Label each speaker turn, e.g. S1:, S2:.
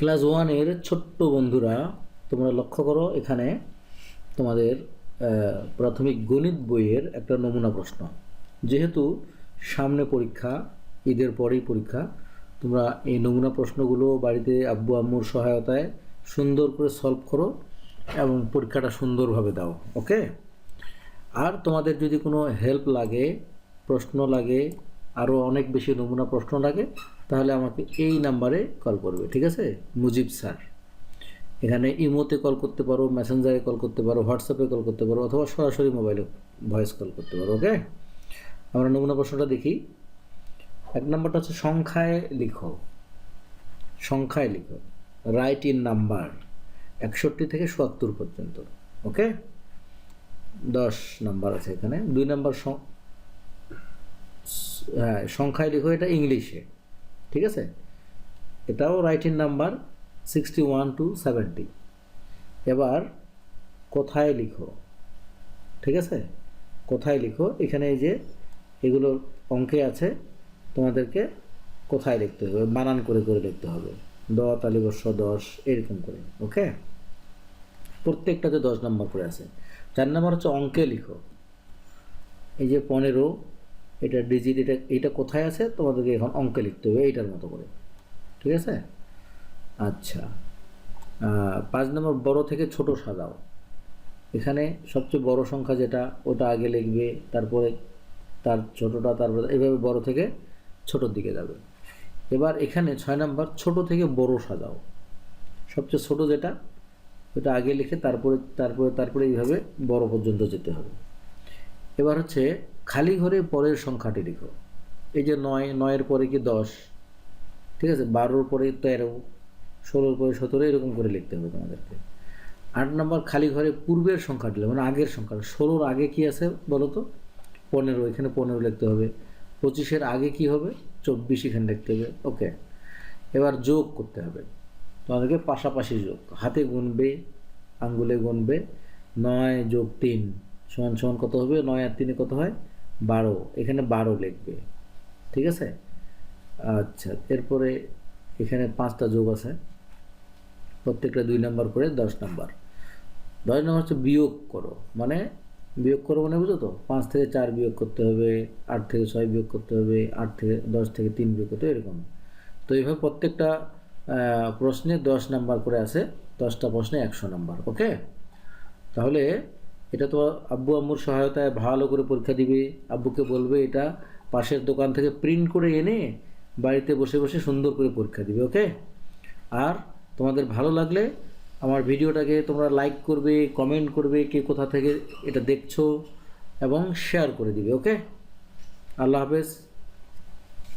S1: Class ওয়ানের ছোট্ট বন্ধুরা, তোমরা লক্ষ্য করো এখানে তোমাদের প্রাথমিক গণিত বইয়ের একটা নমুনা প্রশ্ন। যেহেতু সামনে পরীক্ষা, ঈদের পরেই পরীক্ষা, তোমরা এই নমুনা প্রশ্নগুলো বাড়িতে আব্বু আম্মুর সহায়তায় সুন্দর করে সলভ করো এবং পরীক্ষাটা সুন্দরভাবে দাও ওকে আর তোমাদের যদি কোনো হেল্প লাগে, প্রশ্ন লাগে আরও অনেক বেশি নমুনা প্রশ্ন লাগে, তাহলে আমাকে এই নাম্বারে কল করবে, ঠিক আছে? মুজিব স্যার। এখানে ইমোতে কল করতে পারো, মেসেঞ্জারে কল করতে পারো, হোয়াটসঅ্যাপে কল করতে পারো, অথবা সরাসরি মোবাইলে ভয়েস কল করতে পারো, ওকে? আমরা নমুনা প্রশ্নটা দেখি। এক নম্বরটা হচ্ছে, সংখ্যায় লিখো। সংখ্যায় লিখো। রাইট ইন নাম্বার একষট্টি থেকে সত্তর পর্যন্ত, ওকে? দশ নাম্বার আছে এখানে। দুই নাম্বার সংখ্যায় লিখো, এটা ইংলিশে, ঠিক আছে? এটাও writing number sixty one two seventy এবার কোথায় লিখো, ঠিক আছে? কোথায় লিখো? এখানে এই যে এগুলো অঙ্কে আছে, তোমাদেরকে কোথায় লিখতে হবে? বানান করে করে লিখতে হবে। দ তালিবর্ষ দশ, এরকম করে, ওকে? প্রত্যেকটাতে দশ নম্বর করে আছে। চার নম্বর হচ্ছে অঙ্কে লিখো। এই যে পনেরো এটা ডিজিট এটা এটা কোথায় আছে? তোমাদেরকে এখন অঙ্কে লিখতে হবে এইটার মতো করে। ঠিক আছে? আচ্ছা। পাঁচ নম্বর, বড় থেকে ছোট সাজাও। এখানে সবচেয়ে বড় সংখ্যা যেটা, ওটা আগে লিখবে, তারপরে তার ছোটটা, তারপরে এভাবে বড় থেকে ছোটোর দিকে যাবে। এবার এখানে ছয় নম্বর, ছোট থেকে বড় সাজাও। সবচেয়ে ছোট যেটা, ওটা আগে লিখে তারপরে তারপরে তারপরে এইভাবে বড় পর্যন্ত যেতে হবে। এবার হচ্ছে খালি ঘরে পরের সংখ্যাটি লিখো। এই যে নয়, নয়ের পরে কি দশ? ঠিক আছে? বারোর পরে তেরো, ষোলোর পরে সতেরো, এরকম করে লিখতে হবে তোমাদেরকে। আট নম্বর, খালি ঘরে পূর্বের সংখ্যাটি মানে আগের সংখ্যা। ষোলোর আগে কি আছে বলো তো? পনেরো, এখানে পনেরো লিখতে হবে। পঁচিশের আগে কি হবে? চব্বিশ এখানে লিখতে হবে। ওকে। এবার যোগ করতে হবে। তোমাদেরকে পাশাপাশি যোগ। হাতে গুনবে, আঙ্গুলে গুনবে, নয় যোগ তিন। সমান সমান কত হবে? নয় আর তিনে কত হয়? বারো, এখানে বারো লিখবে। ঠিক আছে? আচ্ছা এরপরে এখানে পাঁচটা যোগ আছে। প্রত্যেকটা দুই নাম্বার করে দশ নাম্বার। দশ নাম্বার হচ্ছে বিয়োগ করো। মানে বিয়োগ করো মানে বুঝো তো? পাঁচ থেকে চার বিয়োগ করতে হবে, আট থেকে ছয় বিয়োগ করতে হবে, আট থেকে দশ থেকে তিন বিয়োগ করতে হবে, এরকম। তো এইভাবে প্রত্যেকটা প্রশ্নে দশ নাম্বার করে আছে, দশটা প্রশ্নে একশো নাম্বার, ওকে? তাহলে এটা তো আব্বু আম্মুর সহায়তায় ভালো করে পরীক্ষা দিবে। আব্বুকে বলবে এটা পাশের দোকান থেকে প্রিন্ট করে এনে বাড়িতে বসে বসে সুন্দর করে পরীক্ষা দিবে ওকে আর তোমাদের ভালো লাগলে আমার ভিডিওটাকে তোমরা লাইক করবে কমেন্ট করবে, কে কোথা থেকে এটা দেখছ এবং শেয়ার করে দিবে ওকে আল্লাহ হাফেজ।